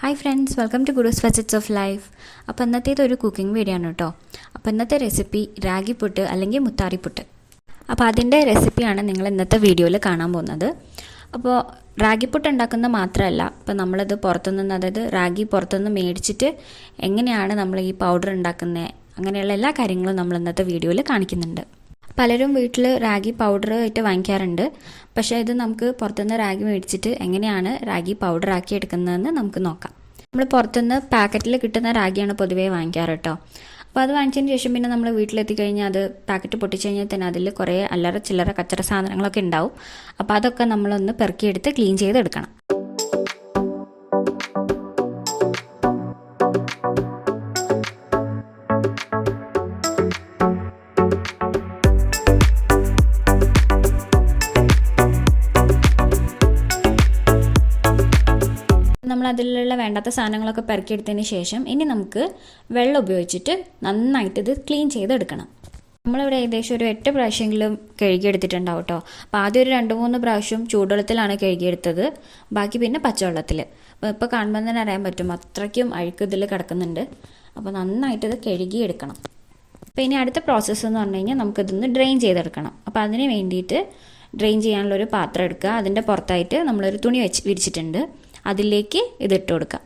Hi friends welcome to Guru's facets of life അപ്പോൾ ഇന്നത്തേത് ഒരു കുക്കിംഗ് വീഡിയോ ആണ് കേട്ടോ അപ്പോൾ ഇന്നത്തെ റെസിപ്പി റാഗി പുട്ട് അല്ലെങ്കിൽ മുത്താറിപ്പുട്ട് അപ്പോൾ അതിന്റെ റെസിപ്പിയാണ് നിങ്ങൾ ഇന്നത്തെ വീഡിയോയിൽ കാണാൻ പോകുന്നത്. അപ്പോൾ റാഗിപ്പുട്ട് ഉണ്ടാക്കുന്ന മാത്രമല്ല ഇപ്പോൾ നമ്മളത് പുറത്തുനിന്ന് അതായത് റാഗി പുറത്തുനിന്ന് മേടിച്ചിട്ട് എങ്ങനെയാണ് നമ്മൾ ഈ പൗഡർ ഉണ്ടാക്കുന്നത് അങ്ങനെയുള്ള എല്ലാ കാര്യങ്ങളും നമ്മൾ ഇന്നത്തെ വീഡിയോയിൽ കാണിക്കുന്നുണ്ട്. പലരും വീട്ടിൽ റാഗി പൗഡർ ആയിട്ട് വാങ്ങിക്കാറുണ്ട്. പക്ഷേ ഇത് നമുക്ക് പുറത്തുനിന്ന് റാഗി മേടിച്ചിട്ട് എങ്ങനെയാണ് റാഗി പൗഡർ ആക്കി എടുക്കുന്നതെന്ന് നമുക്ക് നോക്കാം. നമ്മൾ പുറത്തുനിന്ന് പാക്കറ്റിൽ കിട്ടുന്ന റാഗിയാണ് പൊതുവേ വാങ്ങിക്കാറ് കേട്ടോ. അപ്പോൾ അത് വാങ്ങിച്ചതിന് ശേഷം പിന്നെ നമ്മൾ വീട്ടിലെത്തി കഴിഞ്ഞാൽ അത് പാക്കറ്റ് പൊട്ടിച്ച് കഴിഞ്ഞാൽ തന്നെ അതിൽ കുറേ അല്ലറ ചില്ലറ കച്ചറ സാധനങ്ങളൊക്കെ ഉണ്ടാവും. അപ്പോൾ അതൊക്കെ നമ്മളൊന്ന് പെറുക്കിയെടുത്ത് ക്ലീൻ ചെയ്തെടുക്കണം. നമ്മൾ അതിലുള്ള വേണ്ടാത്ത സാധനങ്ങളൊക്കെ പെറുക്കിയെടുത്തതിന് ശേഷം ഇനി നമുക്ക് വെള്ളം ഉപയോഗിച്ചിട്ട് നന്നായിട്ട് ഇത് ക്ലീൻ ചെയ്തെടുക്കണം. നമ്മളിവിടെ ഏകദേശം ഒരു എട്ട് പ്രാവശ്യമെങ്കിലും കഴുകിയെടുത്തിട്ടുണ്ടാവും കേട്ടോ അപ്പോൾ ആദ്യം ഒരു രണ്ട് മൂന്ന് പ്രാവശ്യം ചൂടുവെള്ളത്തിലാണ് കഴുകിയെടുത്തത്. ബാക്കി പിന്നെ പച്ചവെള്ളത്തിൽ അപ്പോൾ ഇപ്പോൾ കാണുമ്പോൾ തന്നെ അറിയാൻ പറ്റും അത്രയ്ക്കും അഴുക്ക് ഇതിൽ കിടക്കുന്നുണ്ട്. അപ്പോൾ നന്നായിട്ട് ഇത് കഴുകിയെടുക്കണം. അപ്പോൾ ഇനി അടുത്ത പ്രോസസ്സ് എന്ന് പറഞ്ഞു കഴിഞ്ഞാൽ നമുക്കിതൊന്ന് ഡ്രെയിൻ ചെയ്തെടുക്കണം. അപ്പോൾ അതിന് വേണ്ടിയിട്ട് ഡ്രെയിൻ ചെയ്യാനുള്ളൊരു പാത്രം എടുക്കുക. അതിന്റെ പുറത്തായിട്ട് നമ്മളൊരു തുണി വെച്ച് വിരിച്ചിട്ടുണ്ട്. അതിലേക്ക് ഇതിട്ട് കൊടുക്കാം.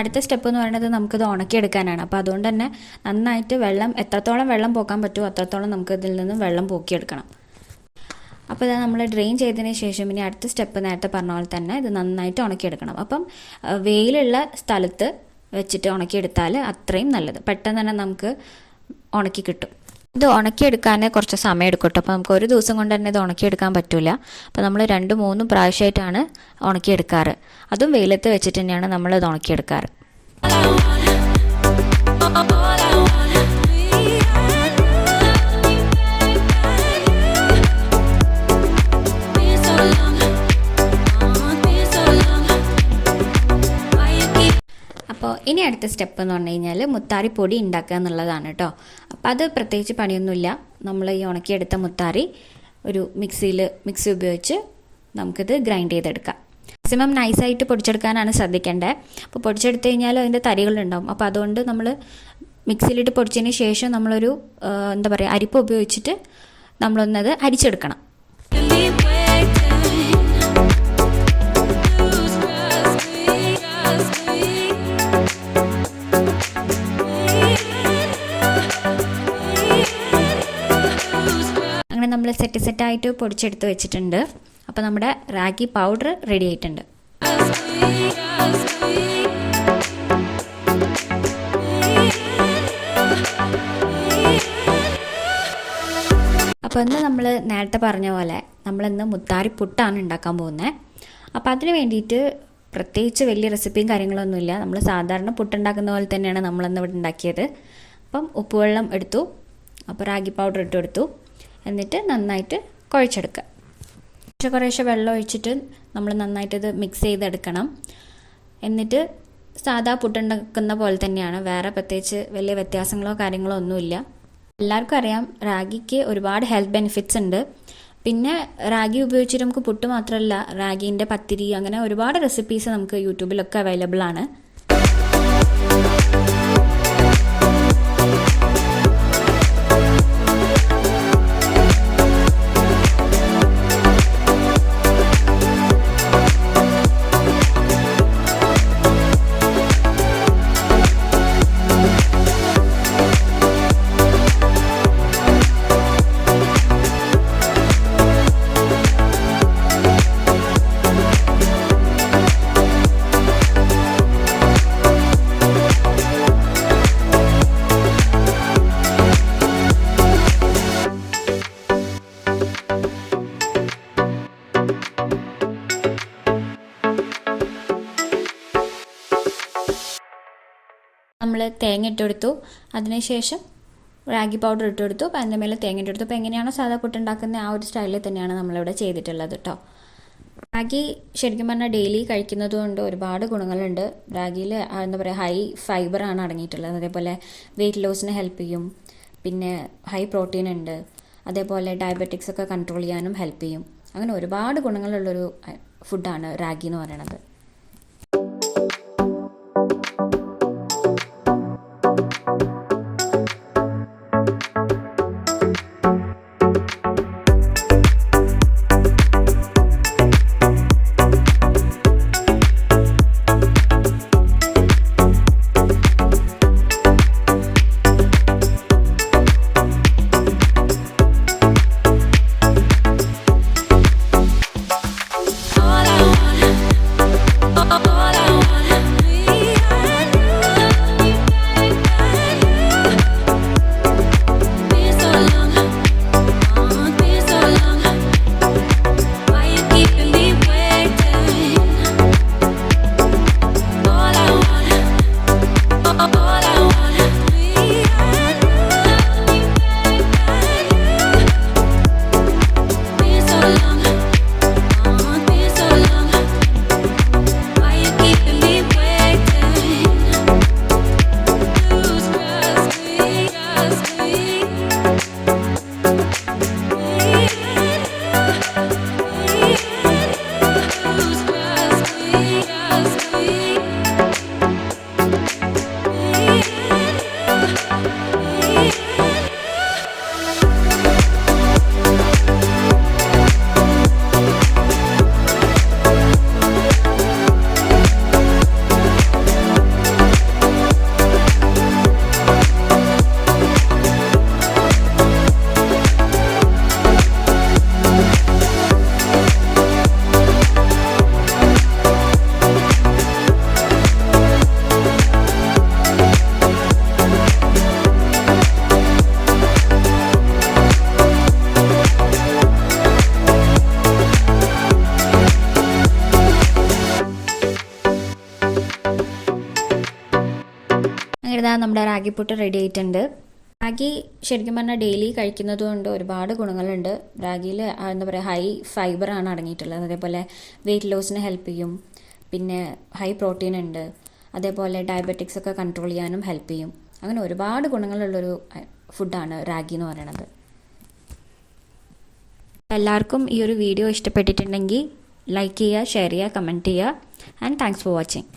അടുത്ത സ്റ്റെപ്പ് എന്ന് പറയുന്നത് നമുക്കിത് ഉണക്കിയെടുക്കാനാണ്. അപ്പോൾ അതുകൊണ്ട് തന്നെ നന്നായിട്ട് വെള്ളം എത്രത്തോളം വെള്ളം പോക്കാൻ പറ്റുമോ അത്രത്തോളം നമുക്ക് ഇതിൽ നിന്നും വെള്ളം പോക്കിയെടുക്കണം. അപ്പോൾ ഇതാ നമ്മൾ ഡ്രെയിൻ ചെയ്തതിന് ശേഷം ഇനി അടുത്ത സ്റ്റെപ്പ് നേരത്തെ പറഞ്ഞ പോലെ തന്നെ ഇത് നന്നായിട്ട് ഉണക്കിയെടുക്കണം. അപ്പം വെയിലുള്ള സ്ഥലത്ത് വെച്ചിട്ട് ഉണക്കിയെടുത്താൽ അത്രയും നല്ലത്. പെട്ടെന്ന് തന്നെ നമുക്ക് ഉണക്കി കിട്ടും. ഇത് ഉണക്കിയെടുക്കാൻ കുറച്ച് സമയം എടുക്കട്ടോ അപ്പോൾ നമുക്ക് ഒരു ദിവസം കൊണ്ട് തന്നെ ഇത് ഉണക്കിയെടുക്കാൻ പറ്റില്ല അപ്പോൾ നമ്മൾ രണ്ട് മൂന്നും പ്രാവശ്യമായിട്ടാണ് ഉണക്കിയെടുക്കാറ്. അതും വെയിലത്ത് വെച്ചിട്ട് തന്നെയാണ് നമ്മൾ ഇത് ഉണക്കിയെടുക്കാറ്. ഇനി അടുത്ത സ്റ്റെപ്പ് എന്ന് പറഞ്ഞു കഴിഞ്ഞാൽ മുത്താറി പൊടി ഉണ്ടാക്കുക എന്നുള്ളതാണ് കേട്ടോ അപ്പോൾ അത് പ്രത്യേകിച്ച് പണിയൊന്നുമില്ല. നമ്മൾ ഈ ഉണക്കിയെടുത്ത മുത്താറി ഒരു മിക്സിയിൽ മിക്സി ഉപയോഗിച്ച് നമുക്കിത് ഗ്രൈൻഡ് ചെയ്തെടുക്കാം. മാക്സിമം നൈസായിട്ട് പൊടിച്ചെടുക്കാനാണ് ശ്രദ്ധിക്കേണ്ടത് അപ്പോൾ പൊടിച്ചെടുത്ത് കഴിഞ്ഞാൽ അതിന്റെ തരികളുണ്ടാവും. അപ്പോൾ അതുകൊണ്ട് നമ്മൾ മിക്സിയിലിട്ട് പൊടിച്ചതിന് ശേഷം നമ്മളൊരു എന്താ പറയുക അരിപ്പ് ഉപയോഗിച്ചിട്ട് നമ്മളൊന്നത് അരിച്ചെടുക്കണം. സെറ്റ് സെറ്റായിട്ട് പൊടിച്ചെടുത്ത് വെച്ചിട്ടുണ്ട്. അപ്പോൾ നമ്മുടെ റാഗി പൗഡർ റെഡി ആയിട്ടുണ്ട്. അപ്പോൾ ഇന്ന് നമ്മൾ നേരത്തെ പറഞ്ഞ പോലെ നമ്മളിന്ന് മുത്താരി പുട്ടാണ് ഉണ്ടാക്കാൻ പോകുന്നത് അപ്പോൾ അതിന് വേണ്ടിയിട്ട് പ്രത്യേകിച്ച് വലിയ റെസിപ്പിയും കാര്യങ്ങളൊന്നുമില്ല നമ്മൾ സാധാരണ പുട്ടുണ്ടാക്കുന്ന പോലെ തന്നെയാണ് നമ്മളിന്ന് ഇവിടെ ഉണ്ടാക്കിയത്. അപ്പം ഉപ്പുവെള്ളം എടുത്തു. അപ്പോൾ റാഗി പൗഡർ ഇട്ട് കൊടുത്തു. എന്നിട്ട് നന്നായിട്ട് കുഴച്ചെടുക്കുക. കുറേശ്ശെ കുറേശ്ശെ വെള്ളം ഒഴിച്ചിട്ട് നമ്മൾ നന്നായിട്ട് ഇത് മിക്സ് ചെയ്തെടുക്കണം. എന്നിട്ട് സാധാ പുട്ടുണ്ടാക്കുന്ന പോലെ തന്നെയാണ്. വേറെ പ്രത്യേകിച്ച് വലിയ വ്യത്യാസങ്ങളോ കാര്യങ്ങളോ ഒന്നുമില്ല. എല്ലാവർക്കും അറിയാം റാഗിക്ക് ഒരുപാട് ഹെൽത്ത് ബെനിഫിറ്റ്സ് ഉണ്ട്. പിന്നെ റാഗി ഉപയോഗിച്ചിട്ട് നമുക്ക് പുട്ട് മാത്രമല്ല റാഗിന്റെ പത്തിരി അങ്ങനെ ഒരുപാട് റെസിപ്പീസ് നമുക്ക് യൂട്യൂബിലൊക്കെ അവൈലബിൾ ആണ്. നമ്മൾ തേങ്ങ ഇട്ടെടുത്തു അതിനുശേഷം റാഗി പൗഡർ ഇട്ടെടുത്തു. അപ്പോൾ അതിന്റെ മേലെ തേങ്ങ ഇട്ടെടുത്തു അപ്പോൾ എങ്ങനെയാണോ സാധാ പുട്ടുണ്ടാക്കുന്ന ആ ഒരു സ്റ്റൈലിൽ തന്നെയാണ് നമ്മളിവിടെ ചെയ്തിട്ടുള്ളത് കേട്ടോ റാഗി ശരിക്കും പറഞ്ഞാൽ ഡെയിലി കഴിക്കുന്നത് കൊണ്ട് ഒരുപാട് ഗുണങ്ങളുണ്ട്. റാഗിയിൽ എന്താ പറയുക ഹൈ ഫൈബറാണ് അടങ്ങിയിട്ടുള്ളത്. അതേപോലെ വെയിറ്റ് ലോസിന് ഹെൽപ്പ് ചെയ്യും. പിന്നെ ഹൈ പ്രോട്ടീൻ ഉണ്ട്. അതേപോലെ ഡയബറ്റിക്സ് ഒക്കെ കൺട്രോൾ ചെയ്യാനും ഹെൽപ്പ് ചെയ്യും. അങ്ങനെ ഒരുപാട് ഗുണങ്ങളുള്ളൊരു ഫുഡാണ് റാഗി എന്ന് പറയുന്നത്. നമ്മുടെ റാഗിപ്പുട്ട് റെഡി ആയിട്ടുണ്ട്. റാഗി ശരിക്കും പറഞ്ഞാൽ ഡെയിലി കഴിക്കുന്നത് കൊണ്ട് ഒരുപാട് ഗുണങ്ങളുണ്ട്. റാഗിയിൽ എന്താ പറയുക ഹൈ ഫൈബർ ആണ് അടങ്ങിയിട്ടുള്ളത്. അതേപോലെ വെയിറ്റ് ലോസിന് ഹെൽപ്പ് ചെയ്യും. പിന്നെ ഹൈ പ്രോട്ടീൻ ഉണ്ട്. അതേപോലെ ഡയബറ്റിക്സ് ഒക്കെ കൺട്രോൾ ചെയ്യാനും ഹെൽപ്പ് ചെയ്യും. അങ്ങനെ ഒരുപാട് ഗുണങ്ങളുള്ളൊരു ഫുഡാണ് റാഗി എന്ന് പറയുന്നത് എല്ലാവർക്കും ഈ ഒരു വീഡിയോ ഇഷ്ടപ്പെട്ടിട്ടുണ്ടെങ്കിൽ ലൈക്ക് ചെയ്യുക ഷെയർ ചെയ്യുക കമന്റ് ചെയ്യുക. And thanks for watching